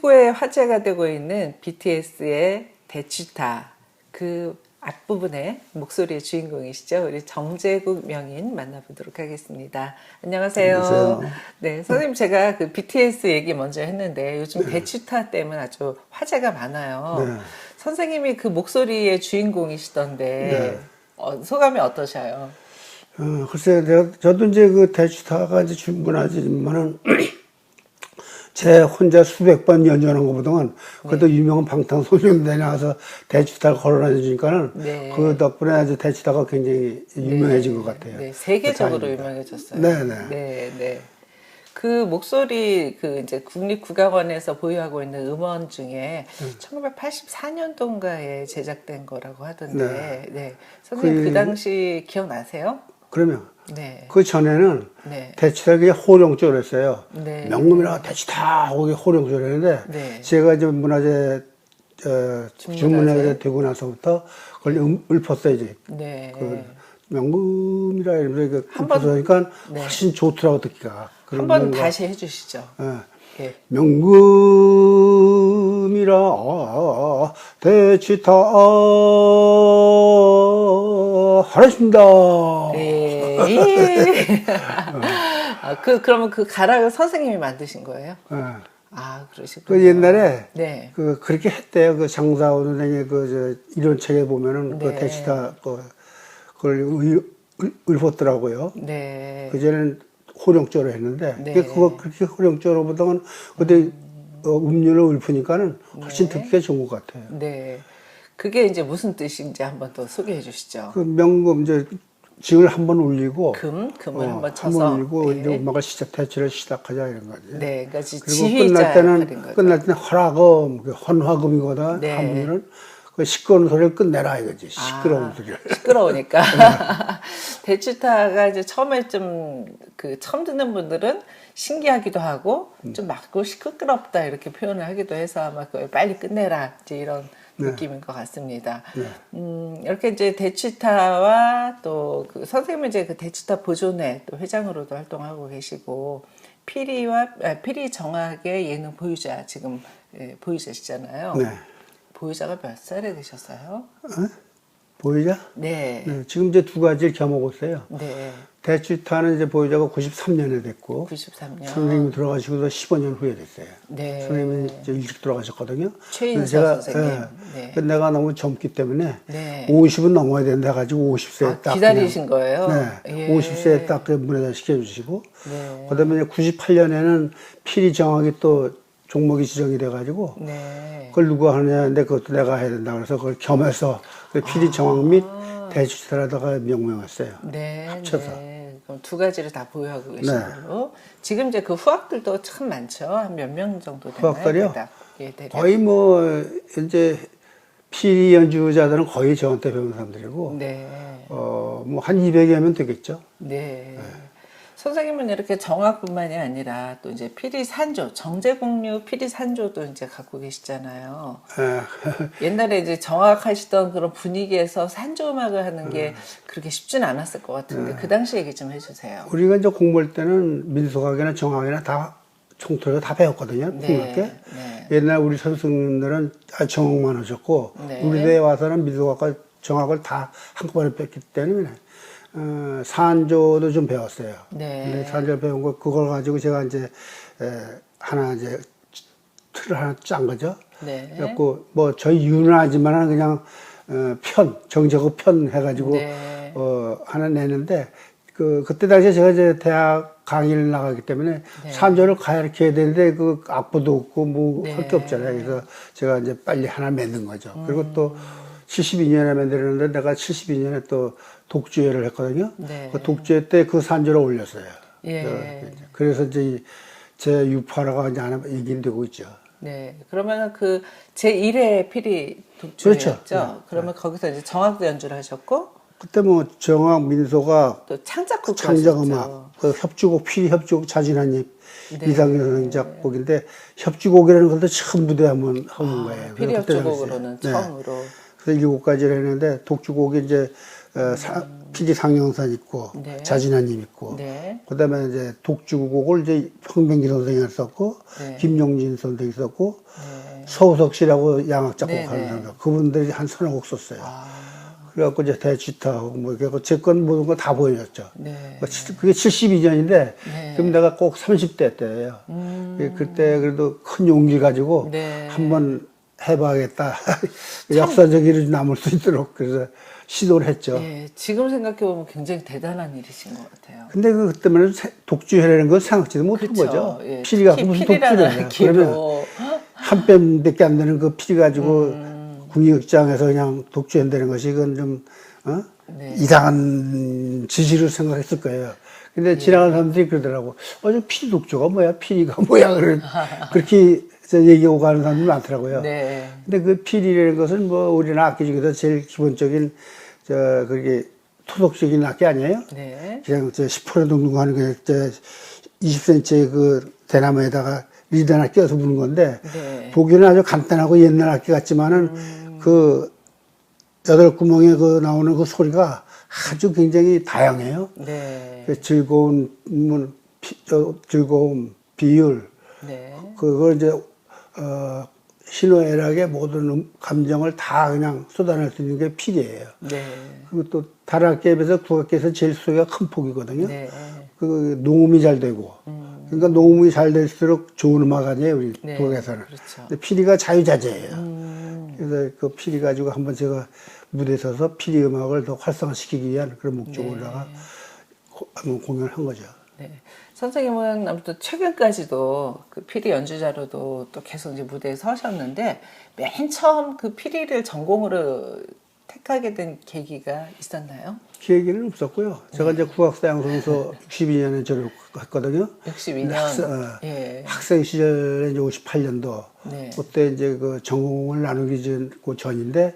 최고의 화제가 되고 있는 BTS의 대치타 그 앞부분에 목소리의 주인공이시죠. 우리 정재국 명인 만나보도록 하겠습니다. 안녕하세요. 안녕하세요. 네, 선생님 제가 그 BTS 얘기 먼저 했는데 요즘 대치타 때문에 아주 화제가 많아요. 네. 선생님이 그 목소리의 주인공이시던데 네. 어, 소감이 어떠셔요? 어, 글쎄, 내가, 저도 이제 그 대추타가 이제 충분하지만은, 제 혼자 수백 번 연주하는 것보다는 그래도 네. 유명한 방탄소년단에 나와서 대추타를 걸어다니니까는 네. 그 덕분에 아주 대추타가 굉장히 유명해진 것 같아요. 네, 세계적으로. 유명해졌어요. 네, 네. 네, 네. 그 목소리 그 이제 국립국악원에서 보유하고 있는 음원 중에 1984년도인가에 제작된 거라고 하던데, 네. 선생님 그, 그- 당시 기억나세요? 그러면 네. 그 전에는 네. 그냥 호령조를 했어요. 네. 명금이라고 대추타 하고 그게 호령조를 했는데 네. 제가 이제 문화재 어. 중문화재 되고 나서부터 그걸 음, 읊었어요 이제 네. 그 명금이라 이러면서 한그 번- 읊으니까 네. 훨씬 좋더라고 듣기가. 한번 다시 해주시죠. 예. 예. 명금 이라 대치타 하랬습니다. 예. 예. 아, 그, 그러면 그 가락을 선생님이 만드신 거예요? 예. 아, 그러시군요. 그 옛날에 네. 그 그렇게 했대요. 그 장사오 선생의 그저 이론 책에 보면은 네. 그 대치타 그 그걸 읊었더라고요. 네. 그전에는 호령조로 했는데 네. 그거 그렇게 호령조로 보다는 근데 어, 음료를 읊으니까는 훨씬 네. 듣기가 좋은 것 같아요. 네. 그게 이제 무슨 뜻인지 한번 더 소개해 주시죠. 그 명금 이제 징을 한번 울리고 금, 금을 어, 한번 쳐서. 한번 울리고 네. 이제 음악을 시작 대치를 시작하자 이런 거지. 네, 그러니까 지- 그리고 끝날 때는. 끝날 때는 허락음, 그 헌화금이거든. 네. 하면은 그 시끄러운 소리를 끝내라 이거지. 시끄러운 아, 소리를. 시끄러우니까. 네. 대추타가 이제 처음에 좀 그 처음 듣는 분들은 신기하기도 하고 음. 좀 막고 시끄럽다 이렇게 표현을 하기도 해서 아마 그걸 빨리 끝내라 이제 이런 네. 느낌인 것 같습니다. 음, 이렇게 이제 대치타와 또 그 선생님은 이제 그 대치타 보존회 또 회장으로도 활동하고 계시고 피리와 아, 피리 정학의 예능 보유자 지금 예, 보유자시잖아요. 네. 보유자가 몇 살에 되셨어요? 보이자? 네. 네, 지금 이제 두 가지를 겸하고 있어요. 네. 대추타는 이제 보유자가 93년에 됐고 93년. 선생님이 돌아가시고도 15년 후에 됐어요. 네. 선생님이 이제 일찍 돌아가셨거든요. 최인서 그래서 선생님. 예, 네. 근데 내가 너무 젊기 때문에 네. 50은 넘어야 된다 가지고 50세에 아, 딱 기다리신 그냥, 거예요? 네. 예. 50세에 딱그 문화재 시켜주시고 네. 그다음에 이제 98년에는 필히 정확히 또 종목이 지정이 돼가지고 네. 그걸 누가 하느냐 했는데 그것도 내가 해야 된다 그래서 그걸 겸해서 그 필히 정확 및 대주시라다가 명명했어요. 네. 합쳐서. 네. 두 가지를 다 보유하고 계신 네. 지금 이제 그 후학들도 참 많죠. 한 몇 명 정도 되나요? 후학들이요? 예. 거의 뭐 이제 필히 연주자들은 거의 저한테 배운 사람들이고 네. 어뭐 한 200여면 되겠죠. 네. 선생님은 이렇게 정학뿐만이 아니라 또 이제 피리 산조, 정제공류 피리 산조도 이제 갖고 계시잖아요. 예. 옛날에 이제 정확하시던 그런 분위기에서 산조 음악을 하는 게 그렇게 쉽진 않았을 것 같은데 그 당시 얘기 좀 해주세요. 우리가 이제 공부할 때는 민속학이나 정학이나 다 총토로 다 배웠거든요. 네, 국악계. 네. 옛날 우리 선생님들은 아, 정학만 하셨고 네. 우리 대에 와서는 민속학과 정학을 다 한꺼번에 뺐기 때문에 어, 산조도 좀 배웠어요. 네. 근데 산조를 배운 거 그걸 가지고 제가 이제 에, 하나 이제 틀을 하나 짠 거죠. 네. 그래갖고 뭐 저희 윤하지만은 그냥 어, 편 정적어 편 해가지고 네. 어 하나 내는데 그 그때 당시에 제가 이제 대학 강의를 나가기 때문에 네. 산조를 가르쳐야 되는데 그 악보도 없고 뭐할 네. 게 없잖아요. 그래서 제가 이제 빨리 하나 만든 거죠. 음. 그리고 또 72년에 만들었는데 내가 72년에 또 독주회를 했거든요. 네. 그 독주회 때 그 산조를 올렸어요. 예. 그래서 이제 제 유파라가 이제 하나 얘기는 되고 있죠. 네. 그러면 그 제 1회 피리 독주였죠. 그렇죠. 네. 그러면 거기서 이제 정학도 연주를 하셨고 그때 뭐 정학 민소가 또 창작곡 창작음악, 그 협주곡, 피리 협주곡 자진한님 네. 이상현 선생 작곡인데 협주곡이라는 것도 처음 무대 한번 해본 거예요. 피리 협주곡으로는. 네. 처음으로 그래서 일곱 가지를 했는데 독주곡이 이제 어, 사, 피리 상영산 있고 네. 자진한님 있고 네. 그다음에 이제 독주곡을 이제 황병기 선생이 썼고 네. 김용진 선생이 썼고 네. 서우석 씨라고 양악 네, 작곡하는 네. 사람 그분들이 한 서너 곡 썼어요. 아, 그래갖고 이제 대치타하고 뭐 이렇게 제건 모든 거 다 보여줬죠. 네. 뭐 칠- 그게 72년인데 네. 음. 그럼 내가 꼭 30대 때예요. 그- 그때 그래도 큰 용기 가지고 네. 한번 해봐야겠다. 역사적 일이 남을 수 있도록 그래서 시도를 했죠. 예, 지금 생각해 보면 굉장히 대단한 일이신 것 같아요. 근데 그 그때는 독주회라는 걸 생각지도 못한 그쵸? 거죠. 예, 피리 갖고 특히 무슨 해. 그러면 기로 한 뺨밖에 안 되는 그 피리 가지고 음. 국립극장에서 그냥 독주한다는 것이 이건 좀 어? 네. 이상한 지시를 생각했을 거예요. 근데 지나가는 사람들이 그러더라고. 어, 저 피리 독주가 뭐야? 피리가 뭐야? 그렇게 저 얘기하고 가는 사람들이 많더라고요. 네. 근데 그 피리라는 것은 뭐 우리나라 악기 중에서 제일 기본적인 저 그게 토속적인 악기 아니에요? 네. 그냥 저10% 정도 하는 그, 저 20cm 그 대나무에다가 리드 하나 껴서 부는 건데 네. 보기는 아주 간단하고 옛날 악기 같지만은 그 여덟 구멍에 그 나오는 그 소리가 아주 굉장히 다양해요. 네. 그 즐거운 뭐, 피, 저, 즐거움, 비율 네. 그걸 이제 어 희노애락의 모든 음- 감정을 다 그냥 쏟아낼 수 있는 게 필이에요. 네. 그리고 또 비해서 국악기에서 제일 소리가 큰 폭이거든요. 네. 그 녹음이 잘 되고 그러니까 녹음이 잘 될수록 좋은 음악 아니에요 우리 네, 국악에서는 그렇죠. 근데 피리가 자유자재예요 음, 그래서 그 피리 가지고 한번 제가 무대에 서서 피리 음악을 더 활성화시키기 위한 그런 목적으로다가 고- 한번 공연을 한 거죠 네. 선생님은 아무튼 최근까지도 그 피리 연주자로도 또 계속 이제 무대에 서셨는데 맨 처음 그 피리를 전공으로 택하게 된 계기가 있었나요? 기획에는 없었고요 네. 제가 이제 국악사양 선수 62년에 졸업했거든요 62년. 학생, 어, 예. 학생 시절에 이제 58년도 네. 그때 이제 그 전공을 나누기 전, 그 전인데 에,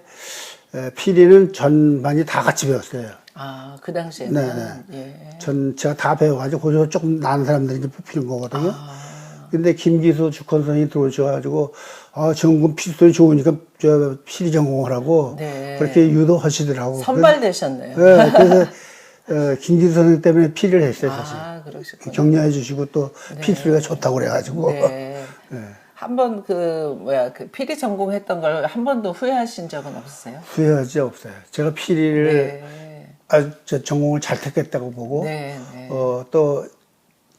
피리는 전반이 다 같이 배웠어요. 아, 그 당시에는. 예. 전체가 다 배워가지고 거기서 조금 나은 사람들이 이제 뽑히는 거거든요. 아, 근데 김기수 주컨선이 들어오셔가지고 아 전공 소리 좋으니까 저 피리 전공을 하고 네. 그렇게 유도하시더라고. 선발되셨네요. 그래서, 네, 그래서 어, 김기수 선생 때문에 피리를 했어요 사실. 아. 격려해 주시고 또 피리 소리가 좋다고 그래가지고. 네. 한 번 그 뭐야 그 피리 전공했던 걸 한 번도 후회하신 적은 없으세요? 후회하지 없어요. 제가 피리를 네. 아, 저 전공을 잘 택했다고 보고 네, 네. 어, 또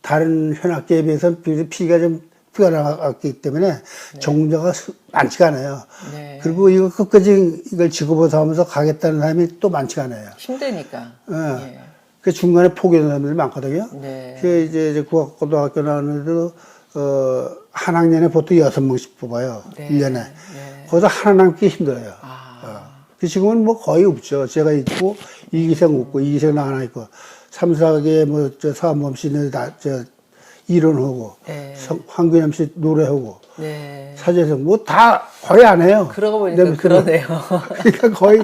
다른 현악기에 비해서 피- 피가 좀 피가 나갔기 때문에 전공자가 수- 많지가 않아요. 네. 그리고 이거 끝까지 이걸 직업으로 하면서 가겠다는 사람이 또 많지가 않아요. 힘드니까. 예. 예. 그 중간에 포기하는 사람들이 많거든요. 네. 그 이제 국악고등학교 나오는데도 어, 한 학년에 보통 여섯 명씩 뽑아요. 네. 일 1년에. 네. 거기서 하나 남기 힘들어요. 아. 어. 그 지금은 뭐 거의 없죠. 제가 있고 이기생 없고 이기생 하나 있고 삼사계 뭐저 사범 씨는 다 저 이론하고 네. 성- 황균남 씨 노래하고 네. 사재성 뭐 다 거의 안 해요. 그러고 보니까. 그러네요. 그러니까 거의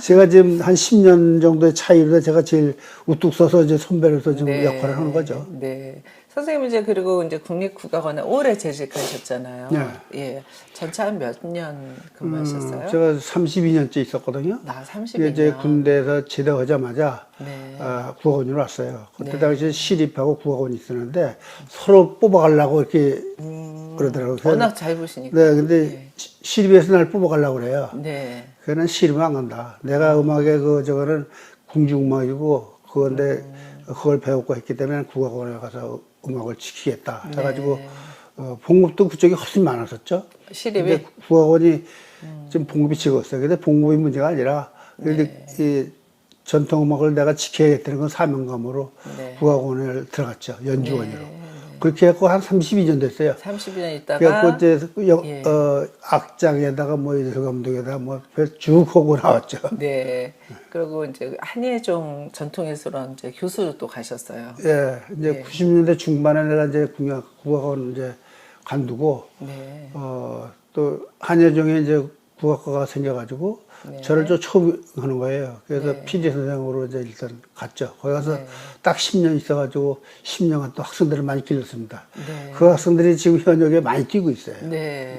제가 지금 한 10년 정도의 차이로 제가 제일 우뚝 서서 이제 선배로서 지금 역할을 하는 거죠. 네. 선생님 이제 그리고 이제 국립국악원에 오래 재직하셨잖아요. 네. 예. 전차 한몇 년 근무하셨어요? 음, 제가 32년째 있었거든요. 나 32년. 이게 이제 군대에서 제대하자마자 네. 아, 국악원으로 왔어요. 그때 네. 당시에 시립하고 국악원이 있었는데 서로 뽑아가려고 이렇게 그러더라고요. 그래서- 워낙 잘 보시니까. 네, 근데 시- 시립에서 날 뽑아가려고 그래요. 네. 그거는 시립은 안 간다. 내가 음악에 그 저거는 궁중음악이고 그건데 그걸 배웠고 했기 때문에 국악원에 가서 음악을 지키겠다. 해가지고 어, 봉급도 그쪽이 훨씬 많았었죠. 시립이? 국악원이 좀 봉급이 적었어요. 근데 봉급이 문제가 아니라 근데 이 전통 음악을 내가 지켜야겠다는 건 사명감으로 네. 국악원을 들어갔죠. 연주원으로. 그렇게 해갖고 한 32년 됐어요. 32년 있다가 그래갖고 이제 여- 예. 어, 악장에다가 뭐 예술 감독에다가 뭐쭉 하고 나왔죠. 네. 그리고 이제 한예종 전통예술원 이제 교수로 또 가셨어요. 예, 이제 네. 90년대 중반에 내가 이제 국악 국악원 이제 관두고 네. 어, 또 한예종에 이제 국악과가 생겨가지고 네. 저를 좀 초빙하는 거예요. 그래서 네. PD 선생으로 이제 일단 갔죠. 거기 가서 네. 딱 10년 있어가지고 10년간 또 학생들을 많이 길렀습니다. 네. 그 학생들이 지금 현역에 많이 뛰고 있어요. 네.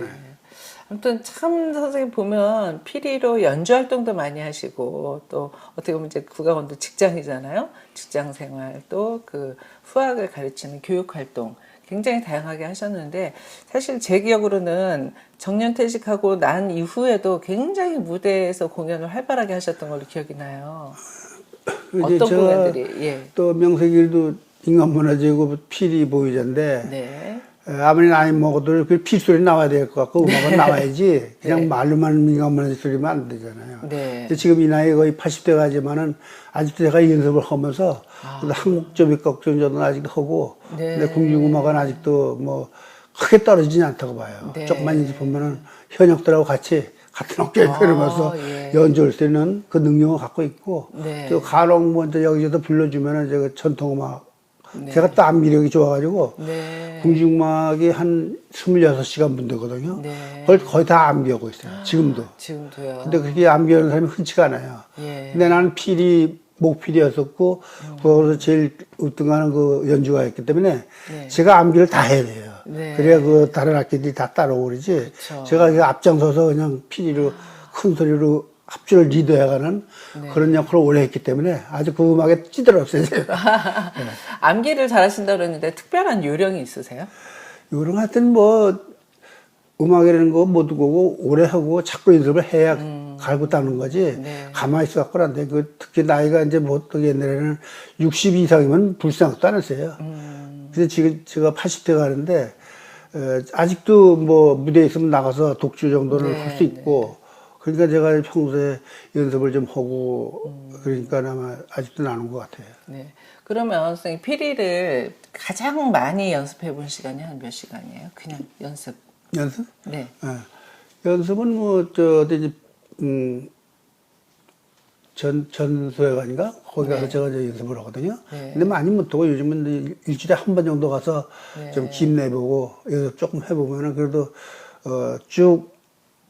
아무튼 참 선생님 보면 피리로 연주 활동도 많이 하시고 또 어떻게 보면 이제 국악원도 직장이잖아요. 직장 생활 또 그 후학을 가르치는 교육 활동 굉장히 다양하게 하셨는데 사실 제 기억으로는 정년 퇴직하고 난 이후에도 굉장히 무대에서 공연을 활발하게 하셨던 걸로 기억이 나요. 어떤 공연들이 예. 또 명색일도 인간문화재고 피리 보유자인데 네. 에, 아무리 나이 먹어도 그 필소리 나와야 될 것 같고 음악은 나와야지 그냥 네. 말로만 인간문화재 소리면 안 되잖아요. 네. 근데 지금 이 나이 거의 80대 가지만은 아직도 제가 연습을 하면서 그래도 한국적인 걱정전은 아직도 하고 아. 네. 근데 궁중음악은 아직도 뭐 크게 떨어지지 않다고 봐요. 네. 조금만 이제 보면은 현역들하고 같이 같은 어깨에 아, 걸으면서 예. 연주할 수 있는 그 능력을 갖고 있고 네. 또 간혹 먼저 여기저기서 불러주면은 제가 전통음악 네. 제가 또 암기력이 좋아가지고 네. 궁중음악이 한 26시간 분 되거든요. 네. 그걸 거의 다 암기하고 있어요. 지금도. 지금도요. 근데 그렇게 암기하는 사람이 흔치가 않아요. 예. 근데 나는 필이 목필이었었고 거기서 제일 우등하는 그 연주가였기 때문에 네. 제가 암기를 다 해야 돼요. 네. 그래야 그 다른 악기들이 다 따라오고 그러지. 그쵸. 제가 그 앞장서서 그냥 필이로 큰 소리로 합주를 리드해가는 네. 그런 역할을 오래 했기 때문에 아주 그 음악에 찌들었어요. 제가. 암기를 잘하신다 그러는데 특별한 요령이 있으세요? 요런 하여튼 뭐 음악이라는 거 모두 거고 오래 하고 자꾸 연습을 해야 갈고 닦는 거지 음. 네. 가만히 있어 갖고는 안 돼. 그 특히 나이가 이제 뭐 어떻게 옛날에는 60 이상이면 불쌍도 안 했어요. 음. 근데 지금 제가 80대 가는데 에, 아직도 뭐 무대에 있으면 나가서 독주 정도는 네, 할수 있고 그러니까 제가 평소에 연습을 좀 하고 음. 그러니까 아마 아직도 나는 것 같아요. 네. 그러면 선생님 피리를 가장 많이 연습해 본 시간이 한 몇 시간이에요? 그냥 연습. 연습? 네. 예. 연습은 뭐, 저, 어디, 음, 전, 전소회관인가? 거기 가서 네. 제가 이제 연습을 하거든요. 네. 근데 많이 못하고 요즘은 일주일에 한 번 정도 가서 네. 좀김 내보고 연습 조금 해보면은 그래도, 어, 쭉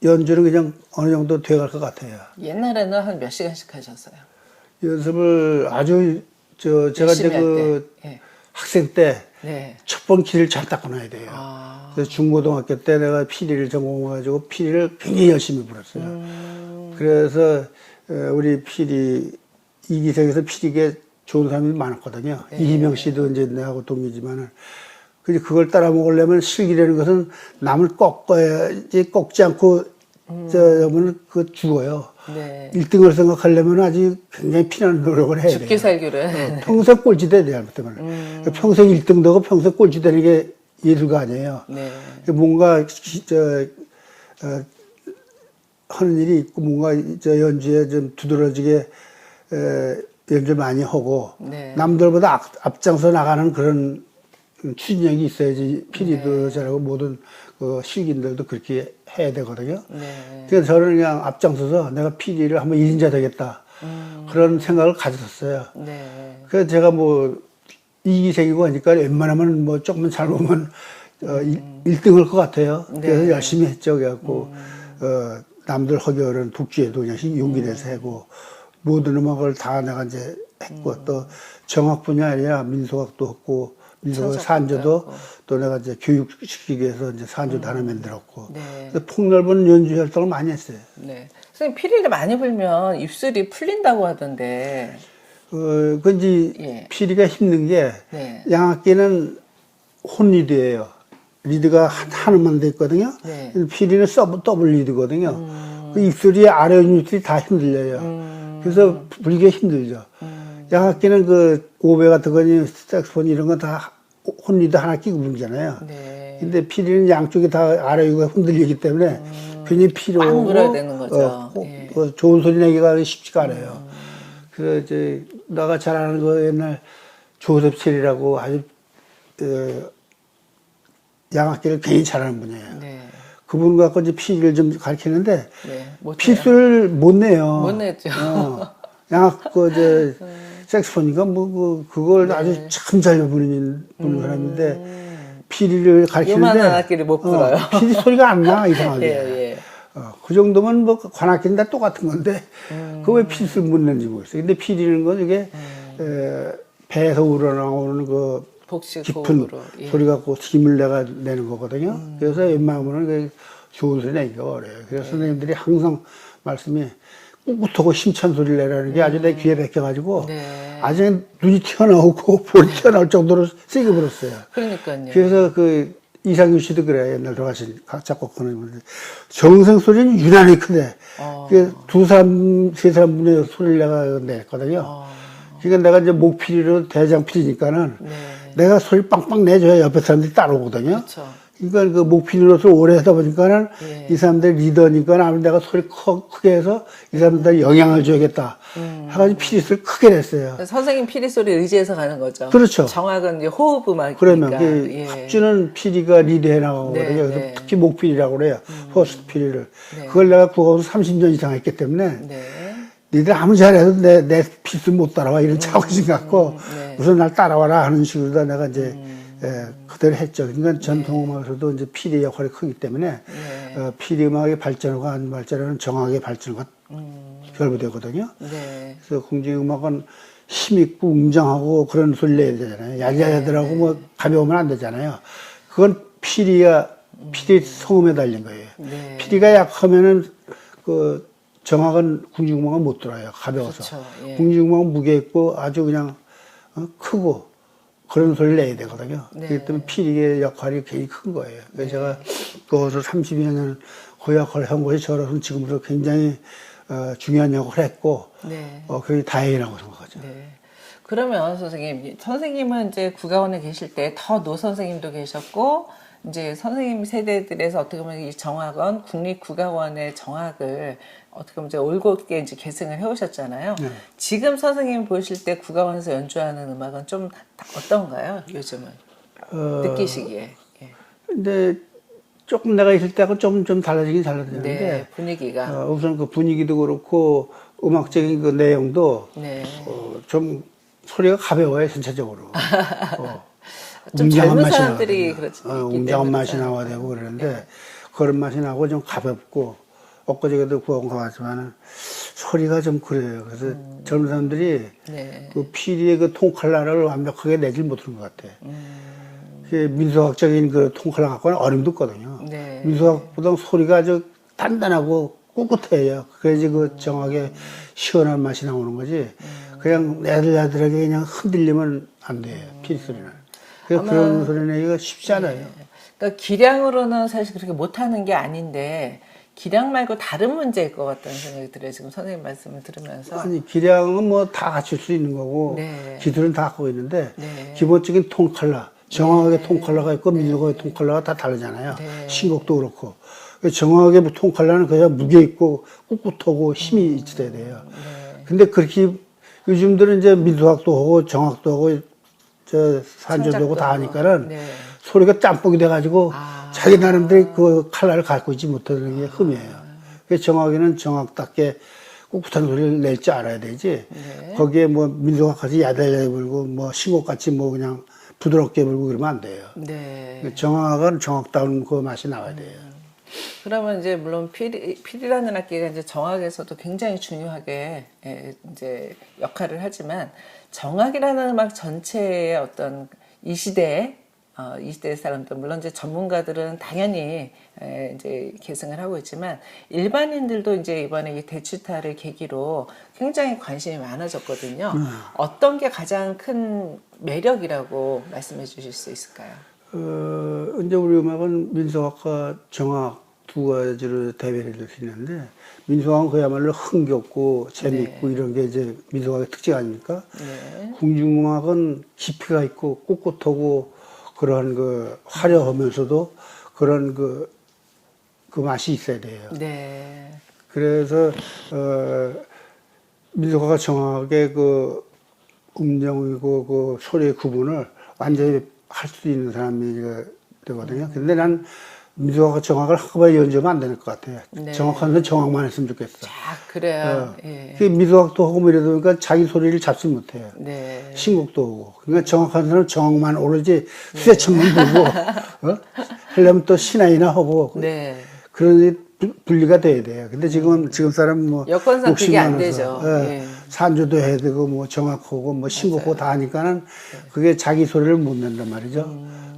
연주는 그냥 어느 정도 돼갈 것 같아요. 옛날에는 한 몇 시간씩 하셨어요? 연습을 아주, 저, 제가 이제 그 때. 네. 학생 때 네. 첫번 키를 잘 닦고 놔야 돼요. 아. 그래서 중고등학교 때 내가 피리를 전공해가지고 피리를 굉장히 열심히 불었어요. 음. 그래서 어, 우리 피리 이기석에서 피리게 좋은 사람이 많았거든요. 네. 이희명 씨도 이제 내하고 동기지만은 근데 그걸 따라 먹으려면 실기라는 것은 남을 꺾어야지 꺾지 않고 저 그러면 그 죽어요. 음. 네. 1등을 생각하려면 아주 굉장히 피나는 노력을 해야 돼요. 죽기 살기를. 어, 평생 꼴찌 돼야 돼요, 잘못하면. 음. 평생 1등 되고 평생 꼴찌 되는 게 예술가 아니에요. 네. 뭔가, 시- 저, 어, 하는 일이 있고, 뭔가, 저, 연주에 좀 두드러지게, 에, 연주 많이 하고, 네. 남들보다 앞, 앞장서 나가는 그런 추진력이 있어야지, 피리도 잘하고, 모든 그 실기인들도 그렇게 해야 되거든요. 네. 그래서 저는 그냥 앞장서서 내가 PD를 한번 1인자 되겠다. 그런 생각을 가졌었어요. 네. 그래서 제가 뭐, 이기생이고 하니까 웬만하면 뭐 조금만 잘 보면, 어, 일 1등 할 것 같아요. 그래서 네. 열심히 했죠. 그래갖고, 어, 남들 하기 어려운 독주에도 그냥 용기 내서 하고, 모든 음악을 다 내가 이제 했고, 또 정악 뿐이 아니라 민속악도 했고, 천석도 산조도. 또 내가 이제 교육시키기 위해서 이제 산조도 하나 만들었고, 네. 폭넓은 연주 활동을 많이 했어요. 네. 선생님 피리를 많이 불면 입술이 풀린다고 하던데. 어, 그지 예. 피리가 힘든 게 네. 양악기는 혼리드예요. 리드가 한, 하나만 돼 있거든요. 네. 피리는 서브 더블 리드거든요. 그 입술이 아래 입술이 다 흔들려요. 그래서 불기가 힘들죠. 양악 기는 그 오베 같은 거니 색소폰 이런 건 다 혼리드 하나 끼고 부르잖아요. 네. 근데 피리는 양쪽이 다 아래 위가 흔들리기 때문에 굉장히 필요하고 꽉 물어야 되는 거죠. 어, 꼭 예. 그 좋은 소리 내기가 쉽지가 않아요. 그래서 이제 내가 잘 아는 거 옛날 조셉 첼이라고 아주 어, 양악기를 굉장히 잘하는 분이에요. 네. 그분 갖고 이제 피를 좀 가르치는데 네. 못 필수를 못 내요. 못 내죠. 어, 양악 그저 색스폰인가 뭐 그, 그걸 아주 네. 참잘 부르는 부르는 사람인데 피리를 가르치는데 음. 요만한 악기를 못 불어요. 어, 피리 소리가 안 나 이상하게. 예, 예. 어, 그 정도면 뭐 관악기는 다 똑같은 건데 그왜 필수를 묻는지 모르겠어요. 근데 피리는 건 이게 에, 배에서 우러나오는 그 깊은. 예. 소리 갖고 힘을 내가 내는 거거든요. 그래서 웬만하면 그 좋은 소리 내기가 어려워요. 그래서 선생님들이 항상 말씀이 꿋꿋하고 힘찬 소리를 내라는 게 아주 내 귀에 박혀가지고 네. 아주 눈이 튀어나오고 볼이 튀어나올 정도로 세게 불었어요. 그러니까요. 그래서 그 이상규 씨도 그래 옛날 돌아가신 각 작곡가는 정성 소리는 유난히 크대. 어. 그두 사람 세 사람 분의 소리를 내가 냈거든요. 어. 그러니까 내가 이제 목필이로 대장필이니까는 네. 내가 소리 빵빵 내줘야 옆에 사람들이 따라오거든요. 그렇죠. 그러니까 그 목필로서 오래 하다 보니까는 예. 이 사람들 리더니까 아무래도 내가 소리 커, 크게 해서 이 사람들 영향을 줘야겠다. 음. 해가지고 필리스를 크게 냈어요. 선생님 피리 소리 의지해서 가는 거죠. 그렇죠. 정확은 이제 호흡 음악이니까. 그러면 그 예. 합주는 피리가 리드해 나가거든요. 네, 그래서 네. 특히 목피리라고 그래요. 퍼스트 피리를. 네. 그걸 내가 국어에서 30년 이상 했기 때문에 네. 니들 아무리 잘해도 내, 내 필수 못 따라와. 이런 자부심 갖고 네. 우선 날 따라와라 하는 식으로 다 내가 이제 예, 그대로 했죠. 그러니까 전통 음악에서도 이제 피리 역할이 크기 때문에 네. 어, 피리 음악의 발전과 안 발전은 정확의 발전과 결부되거든요. 네. 그래서 궁중음악은 힘있고 웅장하고 그런 소리 내야 되잖아요. 야자야들하고 뭐 가벼우면 안 되잖아요. 그건 피리가 피리 성음에 달린 거예요. 네. 피리가 약하면은 그 정확은 궁중음악은 못 들어요. 가벼워서. 그렇죠. 예. 궁중음악은 무게 있고 아주 그냥 어, 크고 그런 소리를 내야 되거든요. 네. 그렇기 때문에 피리의 역할이 굉장히 큰 거예요. 그래서 제가 그것을 30여 년그 역할을 한 것이 저로서는 지금으로 굉장히 어, 중요한 역할을 했고 네. 어, 그게 다행이라고 생각하죠. 네. 그러면 선생님, 선생님은 이제 국가원에 계실 때 더 노 선생님도 계셨고, 이제 선생님 세대들에서 어떻게 보면 이 정학원, 국립국악원의 정학을 어떻게 보면 이제 올곧게 이제 계승을 해오셨잖아요. 네. 지금 선생님 보실 때 국악원에서 연주하는 음악은 좀 어떤가요? 요즘은 어, 느끼시기에. 예. 근데 조금 내가 있을 때하고 좀, 좀 달라지긴 달라지는데, 네, 분위기가. 어, 우선 그 분위기도 그렇고, 음악적인 그 내용도, 네. 어, 좀 소리가 가벼워요, 전체적으로. 어, 좀 젊은 사람들이. 그렇지. 어, 웅장한 맛이 그렇잖아요. 나와야 되고 그러는데, 그런 맛이 나고 좀 가볍고, 엊그저께도 구원 가봤지만은, 소리가 좀 그래요. 그래서 음. 젊은 사람들이 네. 그 피리의 그 통칼라를 완벽하게 내질 못하는 것 같아. 음. 그 민속학적인 그 통칼라 갖고는 어림도 없거든요. 네. 민속학보다 소리가 아주 단단하고 꿋꿋해요. 그래야지 그 정확하게 시원한 맛이 나오는 거지. 그냥 야들야들하게 그냥 흔들리면 안 돼요. 피리 소리는. 그래서 그런 소리 내기가 쉽지 않아요. 그러니까 기량으로는 사실 그렇게 못하는 게 아닌데 기량 말고 다른 문제일 것 같다는 생각이 들어요. 지금 선생님 말씀을 들으면서. 아니 기량은 뭐 다 갖출 수 있는 거고 네. 기술은 다 갖고 있는데 네. 기본적인 통칼라 정확하게 통칼라가 있고 민속의 통칼라가 다 다르잖아요. 네. 신곡도 그렇고 정확하게 뭐 통칼라는 그냥 무게 있고 꿋꿋하고 힘이 있어야 돼요. 네. 근데 그렇게 요즘들은 이제 민속학도 하고 정학도 하고 저 산조도 하고 다 하니까는 네. 소리가 짬뽕이 돼가지고 아. 자기 나름대로 그 칼날을 갖고 있지 못하는 게 흠이에요. 그래서 정확에는 정확답게 꿋꿋한 소리를 낼 줄 알아야 되지. 네. 거기에 뭐 민속학까지 야들야들 불고 뭐 신곡같이 뭐 그냥 부드럽게 불고 그러면 안 돼요. 네. 정확은 정확다운 그 맛이 나와야 돼요. 그러면 이제 물론 피리, 피리라는 악기가 이제 정악에서도 굉장히 중요하게 예, 이제 역할을 하지만 정악이라는 음악 전체의 어떤 이 시대에 어, 이 시대 사람들 물론 이제 전문가들은 당연히 에, 이제 계승을 하고 있지만 일반인들도 이제 이번에 이 대치타를 계기로 굉장히 관심이 많아졌거든요. 어떤 게 가장 큰 매력이라고 말씀해 주실 수 있을까요? 어, 이제 우리 음악은 민속학과 정학 두 가지로 될수 있는데 민속학은 그야말로 흥겹고 재밌고 이런 게 이제 민속학의 특징 아닙니까? 네. 궁중음악은 깊이가 있고 꿋꿋하고 그런 그 화려하면서도 그런 그, 그 맛이 있어야 돼요. 네. 그래서 어, 민속화가 정확하게 그 음정이고 그 소리의 구분을 완전히 할 수 있는 사람이 그 되거든요. 근데 난 민속화가 정확을 한꺼번에 연주하면 안 되는 것 같아요. 네. 정확한 건 정확만 했으면 좋겠어. 아, 그래요. 어. 예. 그 민속학도 하고 뭐 이러다 보니까 자기 소리를 잡지 못해요. 네. 신곡도 오고. 그러니까 정확한 사람은 정확만 오르지 수세천만 불고, 어? 하려면 또 신화이나 하고. 네. 부- 분리가 돼야 돼요. 근데 지금 지금 사람 뭐 여건상 그게 안 되죠. 예, 예. 산조도 해야 되고 뭐 정확하고 뭐 신고하고 다 하니까는 그게 자기 소리를 못 낸단 말이죠.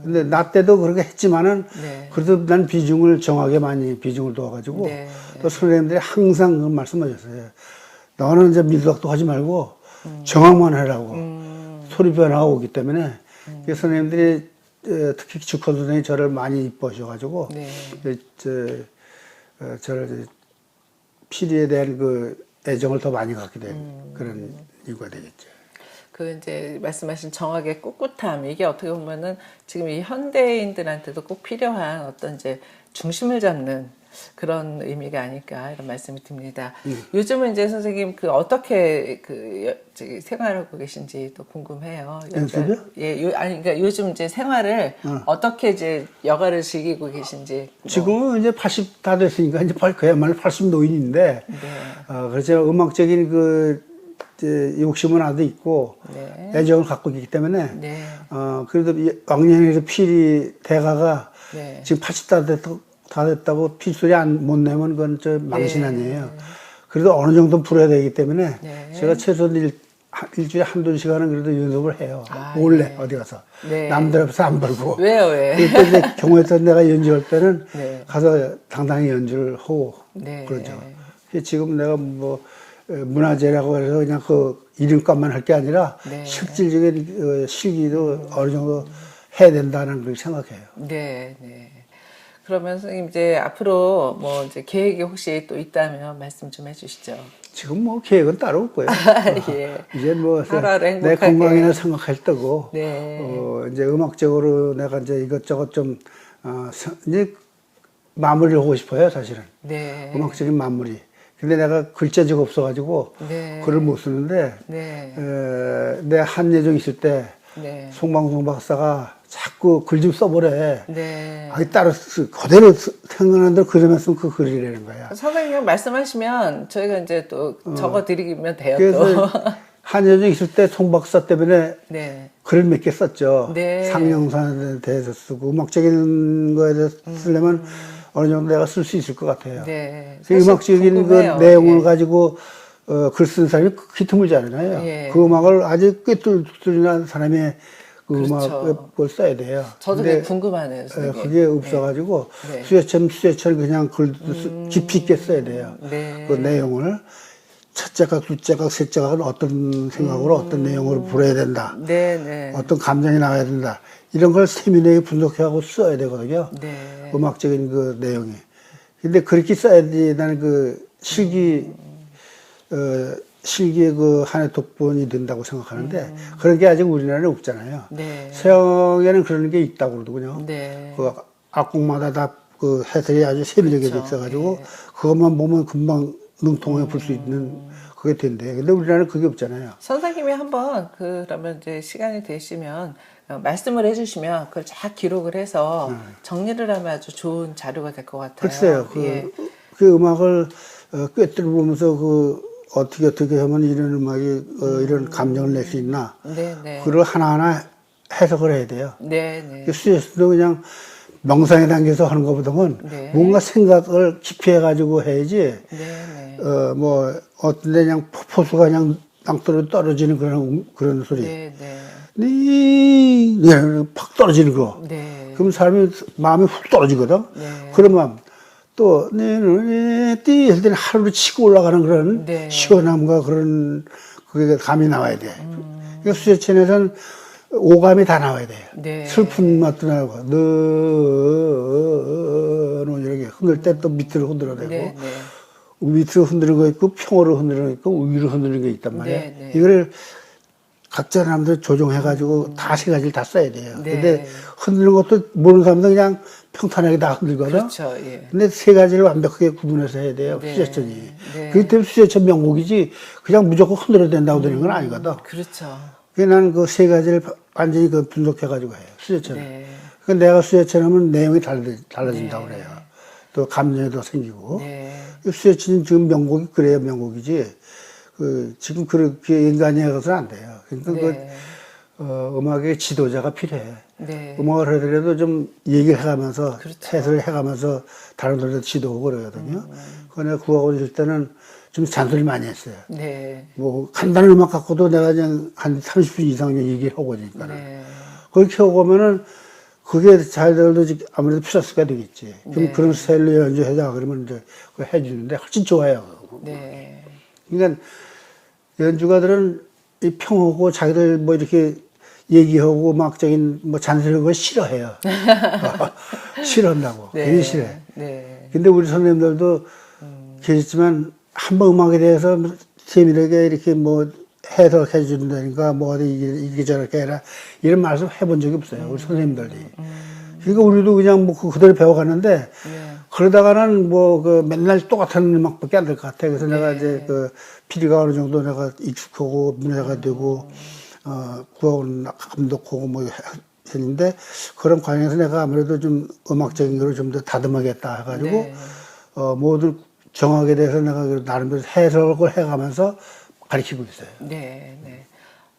근데 나 때도 그렇게 했지만은 네. 그래도 난 비중을 정하게 많이 비중을 둬가지고 네. 또 선생님들이 항상 그 말씀하셨어요. 너는 이제 민속도 하지 말고 정확만 하라고 소리 변화가 오기 때문에 그 선생님들이 어, 특히 주컨 선생님이 저를 많이 이뻐하셔가지고 네. 그, 저, 어, 저를 피리에 대한 그 애정을 더 많이 갖게 된 그런 이유가 되겠죠. 그 이제 말씀하신 정확의 꿋꿋함 이게 어떻게 보면은 지금 이 현대인들한테도 꼭 필요한 어떤 이제 중심을 잡는 그런 의미가 아닐까 이런 말씀이 듭니다. 요즘은 이제 선생님 그 어떻게 그 생활하고 계신지 또 궁금해요. 연습이요? 예, 요, 아니 그러니까 요즘 이제 생활을 어 떻게 이제 여가를 즐기고 계신지. 뭐. 지금은 이제 80 다 됐으니까 이제 팔- 그야말로 80 노인인데, 네. 어, 그래서 음악적인 그 욕심은 아도 있고 네. 애정을 갖고 있기 때문에 네. 어, 그래도 이 왕년에서 필이 대가가 네. 지금 80다 됐다고, 다 됐다고 필소리 안, 못 내면 그건 저 망신 네. 아니에요. 그래도 어느 정도 불어야 되기 때문에 네. 제가 최소한 일, 한- 일주일에 한두 시간은 그래도 연습을 해요. 아, 몰래 네. 어디 가서. 네. 남들 앞에서 안 벌고. 왜요 왜? 그때 이제 경우에서 내가 연주할 때는 네. 가서 당당히 연주를 하고 네. 그러죠. 지금 내가 뭐 에, 문화재라고 해서 그냥 그 이름값만 할 게 아니라 네. 실질적인 어, 실기도 어느 정도 해야 된다는 걸 생각해요. 네, 네. 그러면 선생님 이제 앞으로 뭐 이제 계획이 혹시 또 있다면 말씀 좀 해주시죠. 지금 뭐 계획은 따로 없고요. 예. 이제 뭐 내. 건강이나 생각할 때고 네. 어, 이제 음악적으로 내가 이제 이것저것 좀 어, 서- 이제 마무리를 하고 싶어요, 사실은. 네. 음악적인 마무리. 근데 내가 글자지가 없어가지고 네. 글을 못 쓰는데 네. 에, 내 한예종 있을 때 네. 송방송 박사가 자꾸 글 좀 써보래. 네. 아니 따로 쓰, 그대로 쓰- 생각나는 대로 그려면 쓰면 그 글이라는 거야. 선생님 말씀하시면 저희가 이제 또 적어 드리면 돼요. 또. 그래서 한예종 있을 때 송 박사 때문에 네. 글을 몇 개 썼죠. 네. 상영산에 대해서 쓰고 음악적인 거에 대해서 쓰려면 어느 정도 내가 쓸 수 있을 것 같아요. 네. 음악적인 그 궁금해요. 내용을 예. 가지고 어, 글 쓰는 사람이 극히 드물잖아요. 예. 그 음악을 아주 꿰뚫뚫이나 사람의 그 그렇죠. 음악을 써야 돼요. 저도 근데, 그게 궁금하네요. 예. 그게 없어가지고 네. 수혜처럼 수혜처럼 그냥 글도 쓰- 깊이 있게 써야 돼요. 네. 그 내용을 첫째 각, 둘째 각, 셋째 각은 어떤 생각으로 어떤 내용으로 불어야 된다. 네, 네. 어떤 감정이 나와야 된다. 이런 걸 세밀하게 분석하고 써야 되거든요. 네. 음악적인 그 내용이. 근데 그렇게 써야지 나는 그 실기, 어, 실기의 그 하나의 독본이 된다고 생각하는데 그런 게 아직 우리나라에 없잖아요. 네. 서양에는 그런 게 있다고 그러더군요. 네. 그 악곡마다 다 그 해설이 아주 세밀하게 돼 그렇죠. 있어가지고 예. 그것만 보면 금방 능통해 볼수 있는 그게 된대. 근데 우리나라는 그게 없잖아요. 선생님이 한번 그러면 이제 시간이 되시면 어, 말씀을 해주시면 그걸 쫙 기록을 해서 정리를 하면 아주 좋은 자료가 될 것 같아요. 네. 글쎄요, 그, 예. 그 음악을 어, 꿰뚫어 보면서 그 어떻게 어떻게 하면 이런 음악이 어, 이런 감정을 낼 수 있나. 네, 네. 그걸 하나하나 해석을 해야 돼요. 네, 네. 그 수에서도 그냥 명상에 당겨서 하는 것보다는 네. 뭔가 생각을 깊이 해가지고 해야지, 네, 네. 어, 뭐, 어떤 데 그냥 포- 포수가 그냥 땅으로 떨어지는 그런, 음- 그런 소리. 네, 네. 네, 네, 팍 떨어지는 거. 네. 그럼 사람이 마음이 훅 떨어지거든. 네. 그러면 또 내눈에 띠할 때는 하루를 치고 올라가는 그런 네. 시원함과 그런 그게 감이 나와야 돼. 음. 그러니까 수제천에서는 오감이 다 나와야 돼요. 네. 슬픈 맛도 나고 너는 이렇게 흔들 때 또 밑으로 흔들어내고 네, 네. 밑으로 흔드는 거 있고 평으로 흔드는 거 있고 위로 흔드는 게 있단 말이에요. 네, 네. 이거를 각자 사람들 조정해가지고 다세 가지를 다 써야 돼요. 네. 근데 흔드는 것도 모르는 사람들 그냥 평탄하게 다 흔들거든. 그렇죠, 예. 근데 세 가지를 완벽하게 구분해서 해야 돼요. 네. 수제천이. 네. 그렇기 때문에 수제천 명곡이지 그냥 무조건 흔들어야 된다고 되는 건 아니거든. 그렇죠. 나는 그 세 가지를 완전히 그 분석해가지고 해요. 수제천을. 네. 그 내가 하면 내용이 달라, 달라진다고 그래요. 또 감정이 더 생기고. 네. 수제천은 지금 명곡이 그래야 명곡이지. 그 지금 그렇게 인간이 해서는 안 돼요. 그러니까 네. 그 어, 음악의 지도자가 필요해. 네. 음악을 하더라도 좀 얘기를 해가면서 그렇죠. 해설을 해가면서 다른 노래도 지도하고 그러거든요. 음, 그러나 국악원 있을 때는 좀 잔소리 많이 했어요. 네. 뭐 간단한 음악 갖고도 내가 그냥 한 30분 이상 얘기를 하고 그러니까 네. 그렇게 하고 오면은 그게 잘 되도 아무래도 플러스가 되겠지. 그럼 네. 그런 스타일로 연주하자 그러면 이제 그거 해주는데 훨씬 좋아요. 네. 그러니까 연주가들은 이 평하고 자기들 뭐 이렇게 얘기하고 음악적인 뭐 잔소리하는 걸 싫어해요. 싫어한다고. 네. 되게 싫어해. 네. 근데 우리 선생님들도 계시지만 한번 음악에 대해서 세밀하게 이렇게 뭐 해석해 준다니까 뭐 어디 이게 저렇게 해라 이런 말씀 해본 적이 없어요. 우리 선생님들이. 그러니까 우리도 그냥 뭐 그- 그대로 배워가는데 네. 그러다가는 뭐 그 맨날 똑같은 음악밖에 안 될 것 같아. 그래서 내가 이제 그 피리가 어느 정도 내가 익숙하고 문화가 되고 어 구하원 감독하고 뭐 했는데 그런 과정에서 내가 아무래도 좀 음악적인 거를 좀 더 다듬어야겠다 해가지고 네. 어 모든 정학에 대해서 내가 그 나름대로 해석을 해가면서 가르치고 있어요. 네, 네.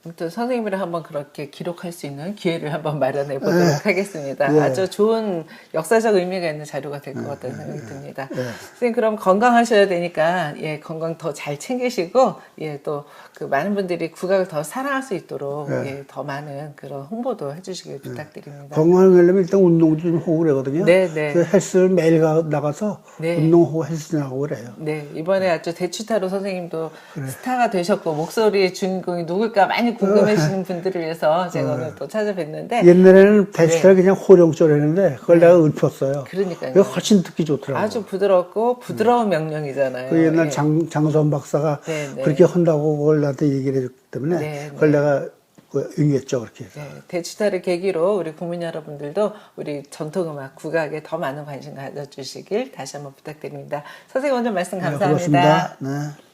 아무튼 선생님이랑 한번 그렇게 기록할 수 있는 기회를 한번 마련해 보도록 네. 하겠습니다. 네. 아주 좋은 역사적 의미가 있는 자료가 될 것 같다는 생각이 듭니다. 네. 선생님 그럼 건강하셔야 되니까 예 건강 더 잘 챙기시고 예또 그 많은 분들이 국악을 더 사랑할 수 있도록 네. 예, 더 많은 그런 홍보도 해주시길 부탁드립니다. 건강하려면 일단 운동도 좀 하고 그러거든요. 네, 네. 그 헬스를 매일 가, 나가서 네. 운동하고 헬스 나가고 그래요. 네, 이번에 아주 대치타로 선생님도 스타가 되셨고, 목소리의 주인공이 누굴까 많이 궁금해하시는 분들을 위해서 제가 오늘 또 찾아뵀는데, 옛날에는 대시를 그냥 호령조를 했는데 그걸 내가 읊었어요. 네. 그러니까요. 그게 훨씬 듣기 좋더라고요. 아주 부드럽고 부드러운 명령이잖아요. 그 옛날 예. 장, 장선 박사가 네, 네. 그렇게 한다고 그걸 나한테 얘기를 해줬기 때문에 네, 그걸 내가 그 응했죠 그렇게 해서. 네, 대치타를 계기로 우리 국민 여러분들도 우리 전통음악, 국악에 더 많은 관심 가져주시길 다시 한번 부탁드립니다. 선생님 오늘 말씀 네, 감사합니다. 고맙습니다. 네.